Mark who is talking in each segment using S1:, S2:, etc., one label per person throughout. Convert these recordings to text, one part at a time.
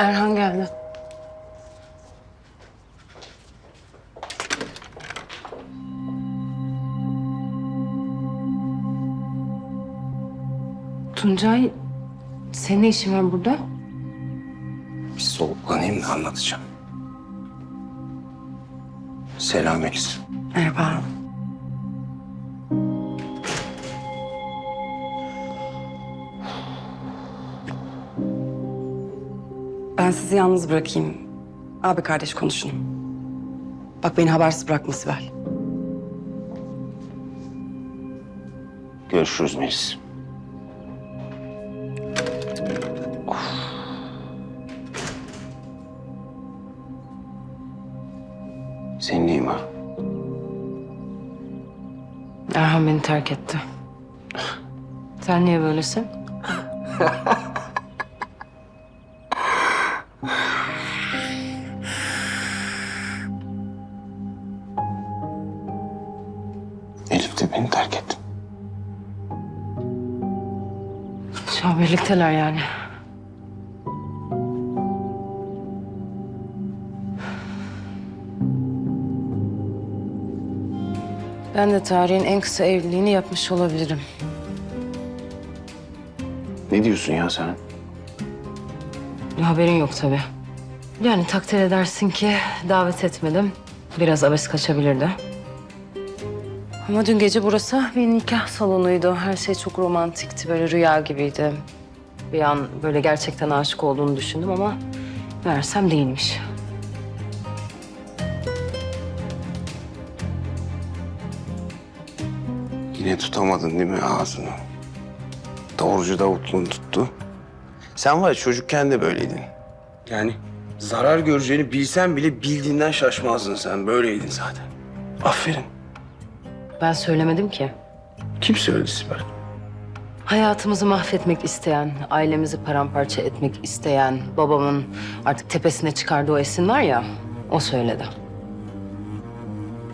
S1: Erhan geldi. Tuncay, senin ne işin var burada?
S2: Bir soluklanayım da anlatacağım. Selam Melis.
S1: Merhaba.
S3: Ben sizi yalnız bırakayım. Abi kardeş konuşun. Bak beni habersiz bırakma Sibel.
S2: Görüşürüz Melis. Senin neyin var?
S1: Erhan beni terk etti. Sen niye böylesin? Şu an birlikteler yani. Ben de tarihin en kısa evliliğini yapmış olabilirim.
S2: Ne diyorsun ya sen?
S1: Haberin yok tabii. Yani takdir edersin ki davet etmedim. Biraz abes kaçabilirdi. Ama dün gece burası bir nikah salonuydu. Her şey çok romantikti, böyle rüya gibiydi. Bir an böyle gerçekten aşık olduğunu düşündüm ama meğersem değilmiş.
S2: Yine tutamadın değil mi ağzını? Doğrucu Davutlu'nu tuttu. Sen var ya çocukken de böyleydin. Yani zarar göreceğini bilsen bile bildiğinden şaşmazdın sen. Böyleydin zaten. Aferin.
S1: Ben söylemedim ki.
S2: Kim söyledi Sibel?
S1: Hayatımızı mahvetmek isteyen, ailemizi paramparça etmek isteyen, babamın artık tepesine çıkardığı o Esin var ya, o söyledi.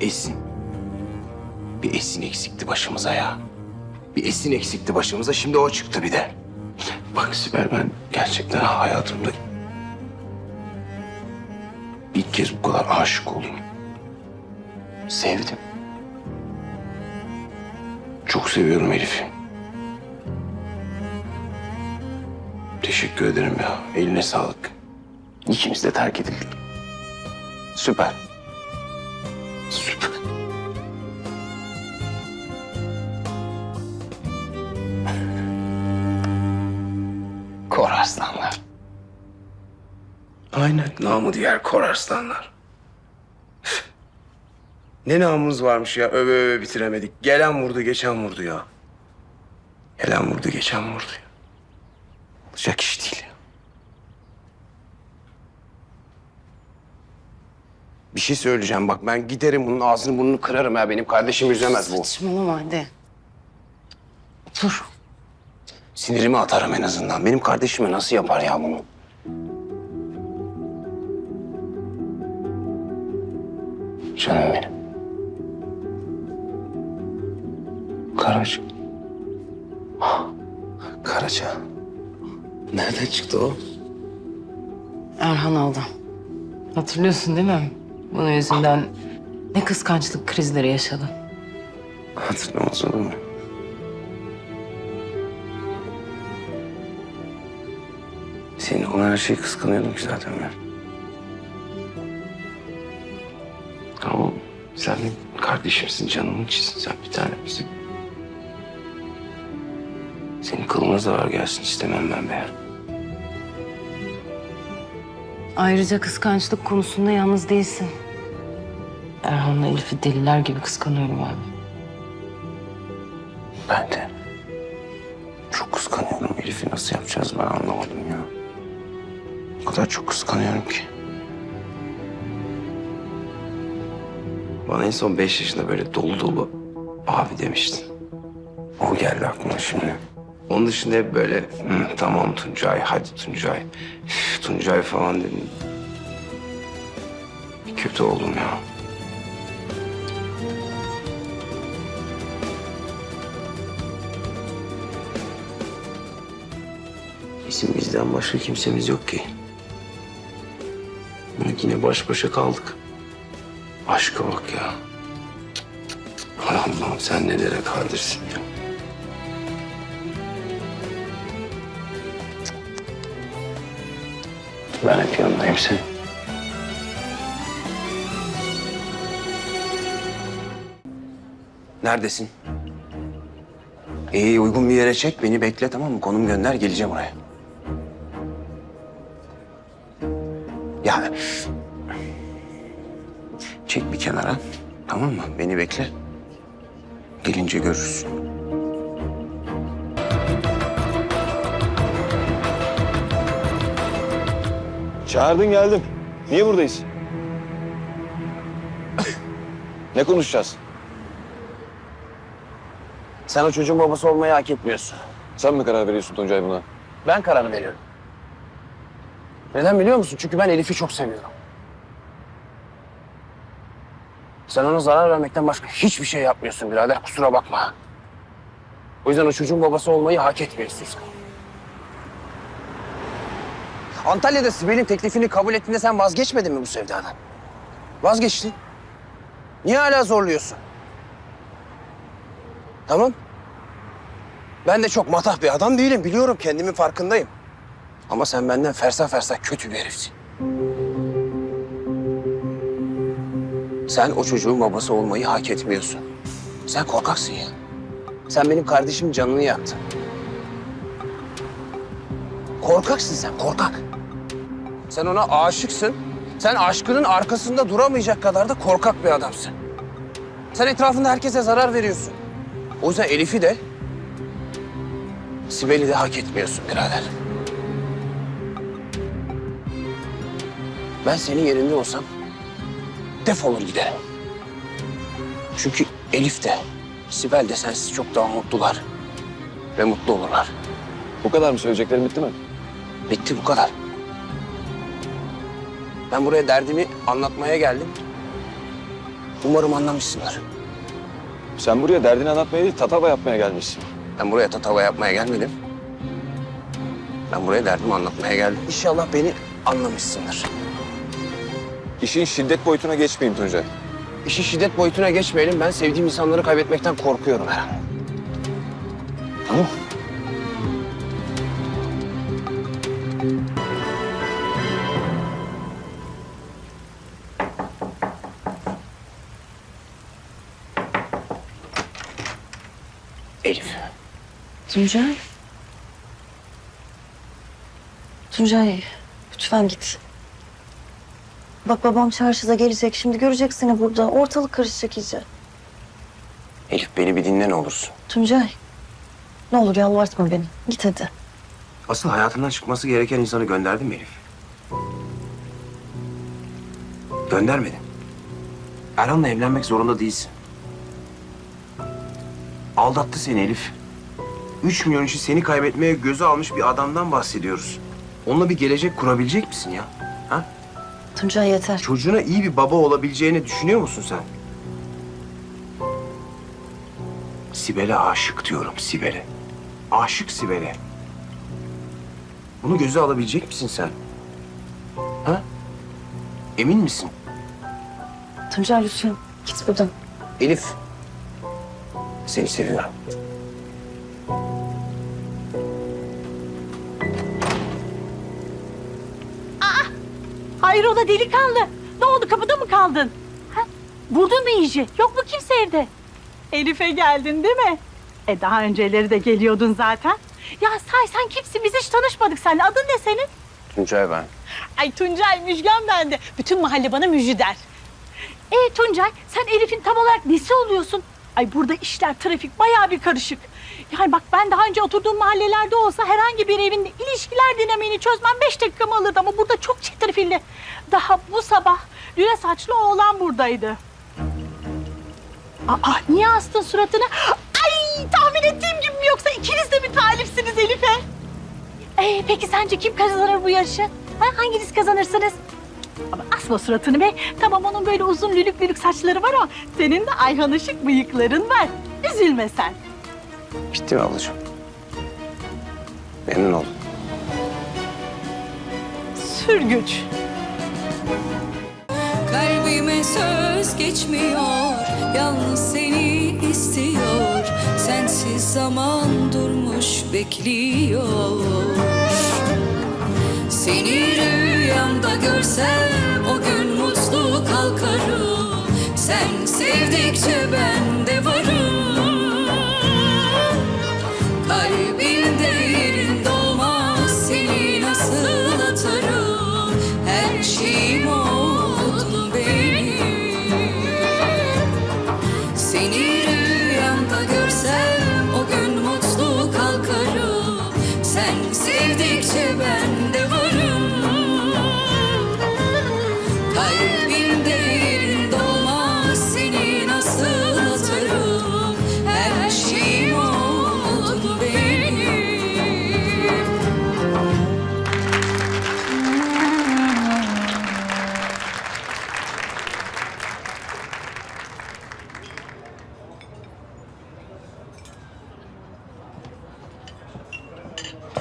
S2: Esin. Bir Esin eksikti başımıza ya. Bir Esin eksikti başımıza. Şimdi o çıktı bir de. Bak Sibel ben gerçekten hayatımda ilk kez bu kadar aşık oldum. Sevdim. Çok seviyorum Elif'i. Teşekkür ederim ya. Eline sağlık. İkimiz de terk edildik. Süper. Süper. Kor arslanlar. Aynen namı diğer kor arslanlar. Ne namımız varmış ya öve öve bitiremedik. Gelen vurdu geçen vurdu ya. Gelen vurdu geçen vurdu ya. Olacak iş değil ya. Bir şey söyleyeceğim bak ben giderim bunun ağzını burnunu kırarım ha benim kardeşim üzemez bu.
S1: Saçmalama hadi. Otur.
S2: Sinirimi atarım en azından. Benim kardeşime nasıl yapar ya bunu? Canım benim. Karaca. Karaca. Nereden çıktı o?
S1: Erhan aldı. Hatırlıyorsun değil mi? Bunun yüzünden ne kıskançlık krizleri yaşadın.
S2: Hatırlamaz olur mu? Senin olan her şeyi kıskanıyordum ki zaten ben. Ama sen benim kardeşimsin, canımın içisin. Sen bir tanemsin. Senin kılına zarar gelsin istemem ben be.
S1: Ayrıca kıskançlık konusunda yalnız değilsin. Erhan'la Elif'i deliler gibi kıskanıyorum abi.
S2: Ben de. Çok kıskanıyorum. Elif'i nasıl yapacağız ben anlamadım ya. O kadar çok kıskanıyorum ki. Bana en son beş yaşında böyle dolu dolu abi demiştin. O geldi aklıma şimdi. Onun dışında hep böyle "Hı, tamam Tuncay, hadi Tuncay. Üf, Tuncay falan dedim. Kötü oldum ya. Bizim bizden başka kimsemiz yok ki. yine baş başa kaldık. Aşka bak ya. Allah'ım sen nelere kadirsin ya. Ben hep yanındayım senin. Neredesin? İyi uygun bir yere çek beni bekle tamam mı? Konum gönder geleceğim oraya. Ya çek bir kenara tamam mı? Beni bekle. Gelince görürsün.
S4: Çağırdın geldim. Niye buradayız? ne konuşacağız?
S2: Sen o çocuğun babası olmayı hak etmiyorsun.
S4: Sen mi karar veriyorsun Tuncay buna?
S2: Ben kararı veriyorum. Neden biliyor musun? Çünkü ben Elif'i çok seviyorum. Sen ona zarar vermekten başka hiçbir şey yapmıyorsun birader. Kusura bakma. O yüzden o çocuğun babası olmayı hak etmiyorsun sen. Antalya'da Sibel'in teklifini kabul ettiğinde sen vazgeçmedin mi bu sevdadan? Vazgeçtin. Niye hala zorluyorsun? Tamam. Ben de çok matah bir adam değilim. Biliyorum kendimin farkındayım. Ama sen benden fersa fersa kötü bir herifsin. Sen o çocuğun babası olmayı hak etmiyorsun. Sen korkaksın ya. Sen benim kardeşim canını yaktın. Korkaksın sen, korkak. Sen ona aşıksın. Sen aşkının arkasında duramayacak kadar da korkak bir adamsın. Sen etrafında herkese zarar veriyorsun. O yüzden Elif'i de Sibel'i de hak etmiyorsun birader. Ben senin yerinde olsam defolur giderim. Çünkü Elif de Sibel de sensiz çok daha mutlular. Ve mutlu olurlar.
S4: Bu kadar mı söyleyeceklerim bitti mi?
S2: Bitti bu kadar. Ben buraya derdimi anlatmaya geldim. Umarım anlamışsındır.
S4: Sen buraya derdini anlatmaya değil, tatava yapmaya gelmişsin.
S2: Ben buraya tatava yapmaya gelmedim. Ben buraya derdimi anlatmaya geldim. İnşallah beni anlamışsındır.
S4: İşin şiddet boyutuna geçmeyeyim Tuncay.
S2: İşi şiddet boyutuna geçmeyelim. Ben sevdiğim insanları kaybetmekten korkuyorum her an. Tamam. Elif.
S3: Tuncay. Tuncay lütfen git.
S5: Bak babam çarşıda gelecek. Şimdi görecek seni burada. Ortalık karışacak iyice.
S2: Elif beni bir dinle ne olursun.
S5: Tuncay. Ne olur yalvartma beni. Git hadi.
S2: Asıl hayatından çıkması gereken insanı gönderdin mi Elif? Göndermedin. Erhan'la evlenmek zorunda değilsin. Aldattı seni Elif. Üç milyon için seni kaybetmeye gözü almış bir adamdan bahsediyoruz. Onunla bir gelecek kurabilecek misin ya? Ha?
S5: Tuncay yeter.
S2: Çocuğuna iyi bir baba olabileceğini düşünüyor musun sen? Sibel'e aşık diyorum Sibel'e. Aşık Sibel'e. Bunu göze alabilecek misin sen? Ha? Emin misin?
S5: Tuncay lütfen git buradan.
S2: Elif. Seni seviyorum.
S6: Hayrola delikanlı? Ne oldu kapıda mı kaldın? Ha? Buldun mu iyice? Yok mu kimse evde? Elif'e geldin değil mi? E daha önceleri de geliyordun zaten. Ya say sen kimsin? Biz hiç tanışmadık seninle. Adın ne senin?
S2: Tuncay ben.
S6: Ay Tuncay Müjgan bende. Bütün mahalle bana Müjü der. E Tuncay sen Elif'in tam olarak nesi oluyorsun? Ay burada işler, trafik bayağı bir karışık. Yani bak ben daha önce oturduğum mahallelerde olsa herhangi bir evin ilişkiler dinamiğini çözmem beş dakikamı alırdı ama burada çok çetrefilli. Daha bu sabah lüle saçlı oğlan buradaydı. Aa niye astın suratını? Ay tahmin ettiğim gibi mi yoksa ikiniz de mi talipsiniz Elif'e? Ee, peki sence kim kazanır bu yarışı? Ha, hanginiz kazanırsınız? Ama asma suratını be. Tamam onun böyle uzun lülük lülük saçları var ama senin de Ayhan Işık bıyıkların var. Üzülme sen.
S2: Bitti mi ablacığım? Memnun oldum.
S6: Sürgüç.
S7: Kalbime söz geçmiyor Yalnız seni istiyor Sensiz zaman durmuş bekliyor Seni rüyamda görsem O gün mutlu kalkarım. Sen sevdikçe ben de varım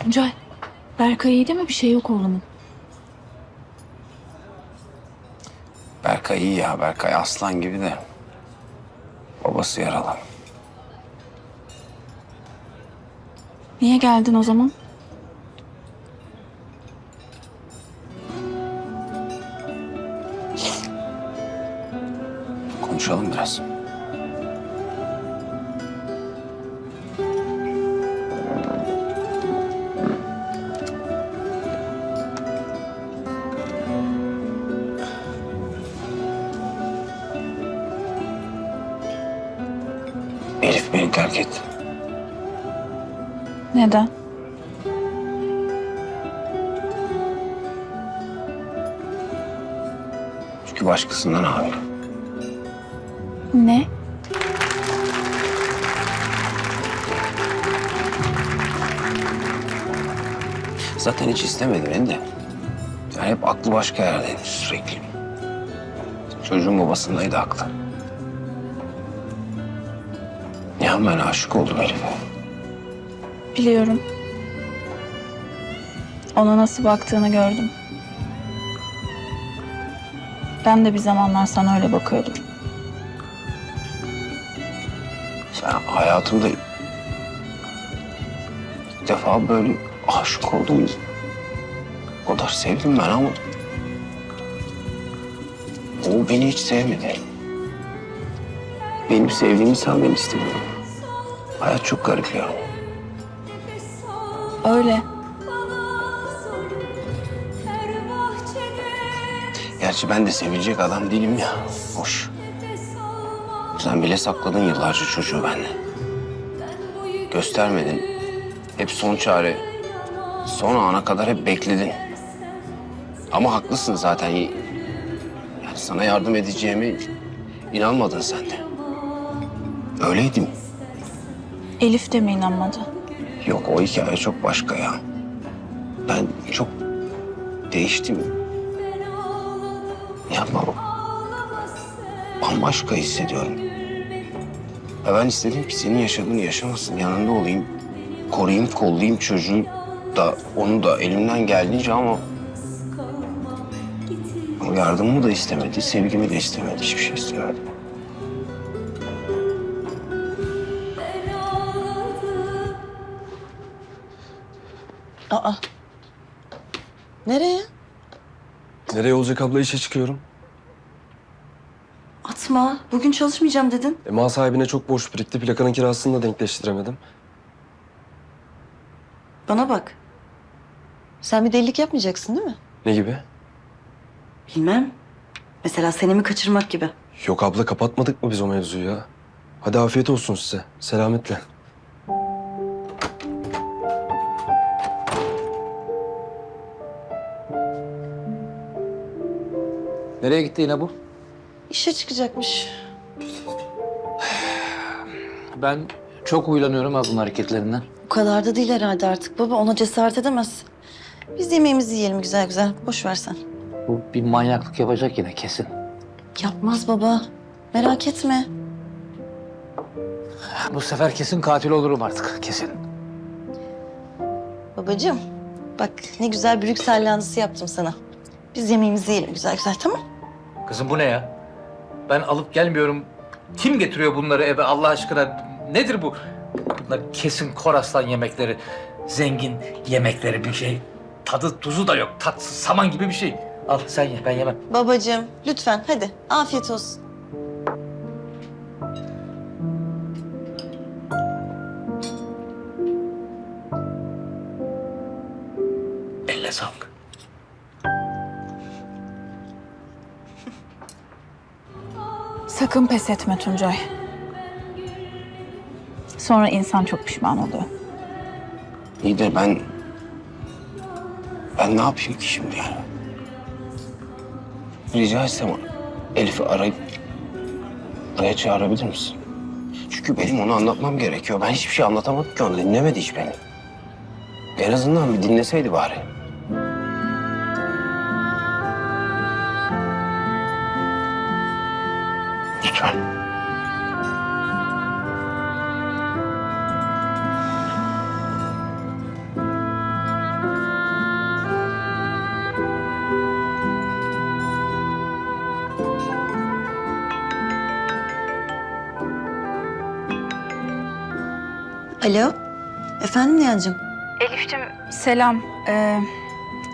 S8: Tuncay, Berkay iyi değil mi? Bir şey yok oğlumun.
S2: Berkay iyi ya. Berkay aslan gibi de. Babası yaralı.
S8: Niye geldin o zaman?
S2: Beni terk etti.
S8: Neden?
S2: Çünkü başkasından hamile.
S8: Ne?
S2: Zaten hiç istemedi beni de. Yani hep aklı başka yerdeydi sürekli. Çocuğun babasındaydı aklı. Ben aşık oldum Elif'e.
S8: Biliyorum. Ona nasıl baktığını gördüm. Ben de bir zamanlar sana öyle bakıyordum.
S2: Ben hayatımda ilk defa böyle aşık oldum. O kadar sevdim ben ama o beni hiç sevmedi. Benim sevdiğim insan beni istemiyor. Hayat çok garip ya.
S8: Öyle.
S2: Gerçi ben de sevilecek adam değilim ya. Hoş. Sen bile sakladın yıllarca çocuğu benden. Göstermedin. Hep son çare. Son ana kadar hep bekledin. Ama haklısın zaten. Yani sana yardım edeceğimi inanmadın sen de. Öyleydim.
S8: Elif de mi inanmadı?
S2: Yok o hikaye çok başka ya. Ben çok değiştim. Yapma. Bambaşka hissediyorum. Ya ben istedim ki senin yaşadığını yaşamasın. Yanında olayım. Koruyayım, kollayayım çocuğu da onu da elimden geldiğince ama... Yardımımı da istemedi, sevgimi de istemedi. Hiçbir şey istemedi.
S5: Aa. Nereye?
S9: Nereye olacak abla işe çıkıyorum.
S5: Atma. Bugün çalışmayacağım dedin.
S9: E, mal sahibine çok borç birikti. Plakanın kirasını da denkleştiremedim.
S5: Bana bak. Sen bir delilik yapmayacaksın değil mi?
S9: Ne gibi?
S5: Bilmem. Mesela senemi kaçırmak gibi.
S9: Yok abla kapatmadık mı biz o mevzuyu ya? Hadi afiyet olsun size. Selametle.
S10: Nereye gitti yine bu?
S5: İşe çıkacakmış.
S10: Ben çok huylanıyorum bunun hareketlerinden.
S5: Bu kadar da değil herhalde artık baba. Ona cesaret edemez. Biz yemeğimizi yiyelim güzel güzel. Boş ver sen.
S10: Bu bir manyaklık yapacak yine kesin.
S5: Yapmaz baba. Merak etme.
S10: Bu sefer kesin katil olurum artık kesin.
S5: Babacığım. Bak ne güzel Brüksel lahanası yaptım sana. Biz yemeğimizi yiyelim güzel güzel tamam
S10: Kızım bu ne ya? Ben alıp gelmiyorum. Kim getiriyor bunları eve Allah aşkına? Nedir bu? Bunlar kesin Koraslan yemekleri. Zengin yemekleri bir şey. Tadı tuzu da yok. Tatsız saman gibi bir şey. Al sen ye ben yemem.
S5: Babacığım lütfen hadi afiyet olsun.
S8: Sakın pes etme Tuncay. Sonra insan çok pişman oluyor.
S2: İyi de ben... Ben ne yapayım ki şimdi yani? Rica etsem Elif'i arayıp buraya çağırabilir misin? Çünkü benim onu anlatmam gerekiyor. Ben hiçbir şey anlatamadım ki onu. Dinlemedi hiç beni. En azından bir dinleseydi bari.
S5: Alo. Efendim Nihan'cığım?
S8: Elif'ciğim selam. Ee,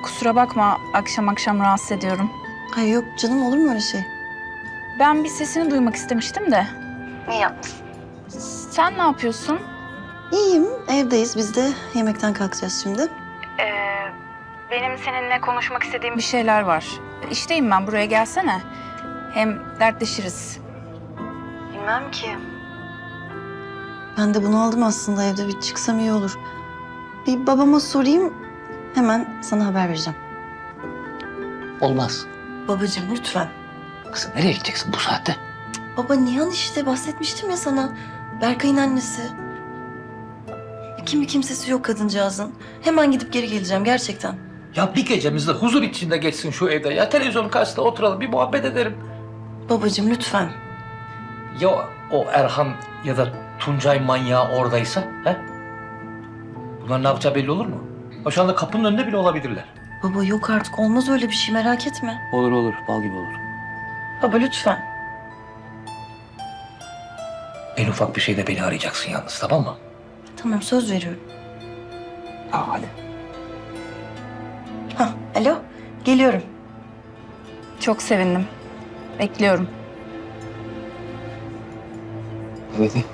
S8: kusura bakma akşam akşam rahatsız ediyorum.
S5: Hayır yok canım olur mu öyle şey?
S8: Ben bir sesini duymak istemiştim de.
S5: İyi yapmışsın.
S8: Sen ne yapıyorsun?
S5: İyiyim evdeyiz biz de yemekten kalkacağız şimdi.
S8: Ee, benim seninle konuşmak istediğim bir şeyler var. İşteyim ben buraya gelsene. Hem dertleşiriz.
S5: Bilmem ki. Ben de bunu aldım aslında evde bir çıksam iyi olur. Bir babama sorayım hemen sana haber vereceğim.
S10: Olmaz.
S5: Babacığım lütfen.
S10: Kızım nereye gideceksin bu saatte?
S5: Baba Nihan işte bahsetmiştim ya sana. Berkay'ın annesi. Kimi kimsesi yok kadıncağızın. Hemen gidip geri geleceğim gerçekten.
S10: Ya bir gecemiz de huzur içinde geçsin şu evde. Ya televizyonun karşısında oturalım bir muhabbet edelim.
S5: Babacığım lütfen.
S10: Ya o Erhan ya da Tuncay manyağı oradaysa he? Bunlar ne yapacağı belli olur mu? O şu anda kapının önünde bile olabilirler.
S5: Baba yok artık olmaz öyle bir şey merak etme.
S10: Olur olur bal gibi olur.
S5: Baba lütfen.
S10: En ufak bir şeyde beni arayacaksın yalnız tamam mı?
S5: Tamam söz veriyorum.
S10: Aa, hadi.
S5: Hah alo geliyorum.
S8: Çok sevindim. Bekliyorum.
S2: Dedi.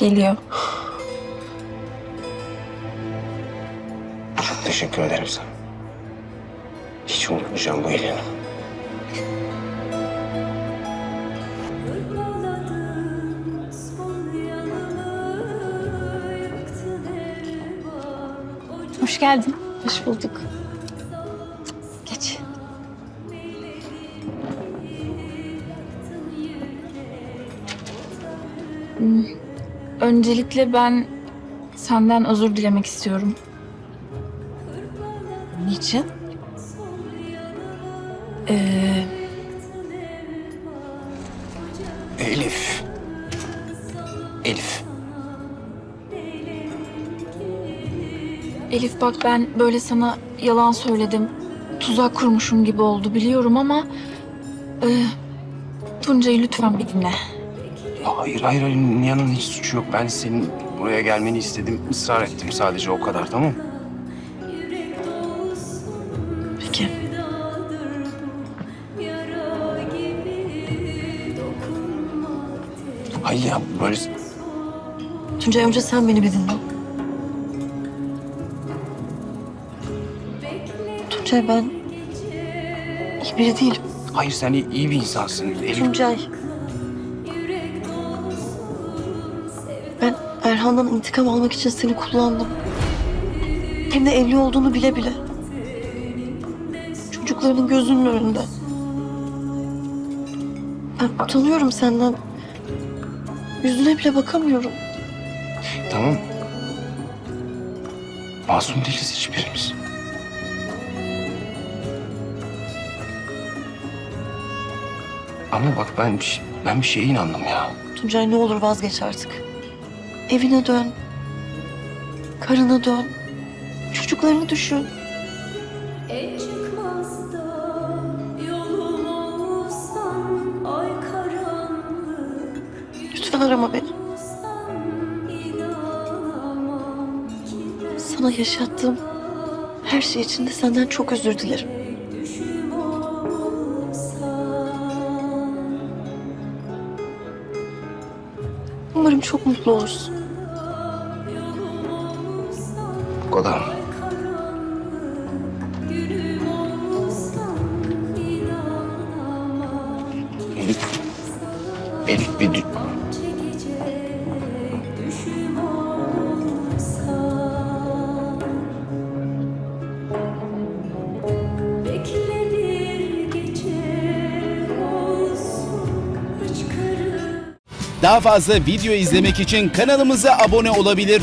S8: Geliyor.
S2: Çok teşekkür ederim sana. Hiç unutmayacağım bu iyiliğini.
S8: Hoş geldin.
S5: Hoş bulduk. Geç.
S8: Öncelikle ben senden özür dilemek istiyorum.
S5: Niçin?
S8: Ee,
S2: Elif. Elif.
S8: Elif bak ben böyle sana yalan söyledim. Tuzak kurmuşum gibi oldu biliyorum ama... E, Tuncay'ı lütfen bir dinle.
S2: Hayır hayır hayır Nihan'ın hiç suçu yok. Ben senin buraya gelmeni istedim. ısrar ettim sadece o kadar tamam mı?
S5: Peki.
S2: Hayır ya böyle
S5: Tuncay önce sen beni bir dinle. Tuncay ben iyi biri değilim.
S2: hayır sen iyi, iyi bir insansın Elif.
S5: Tuncay. Ben Erhan'dan intikam almak için seni kullandım. Hem de evli olduğunu bile bile. Çocuklarının gözünün önünde. Ben utanıyorum senden. Yüzüne bile bakamıyorum.
S2: Tamam. Masum değiliz hiçbirimiz. Ama bak ben şey- ben bir şeye inandım ya.
S5: Tuncay ne olur vazgeç artık. Evine dön. Karına dön. Çocuklarını düşün. Lütfen arama beni. Sana yaşattığım her şey için de senden çok özür dilerim. Umarım çok mutlu olursun.
S2: Mı? Elif. Elif bir
S11: Daha fazla video izlemek için kanalımıza abone olabilir.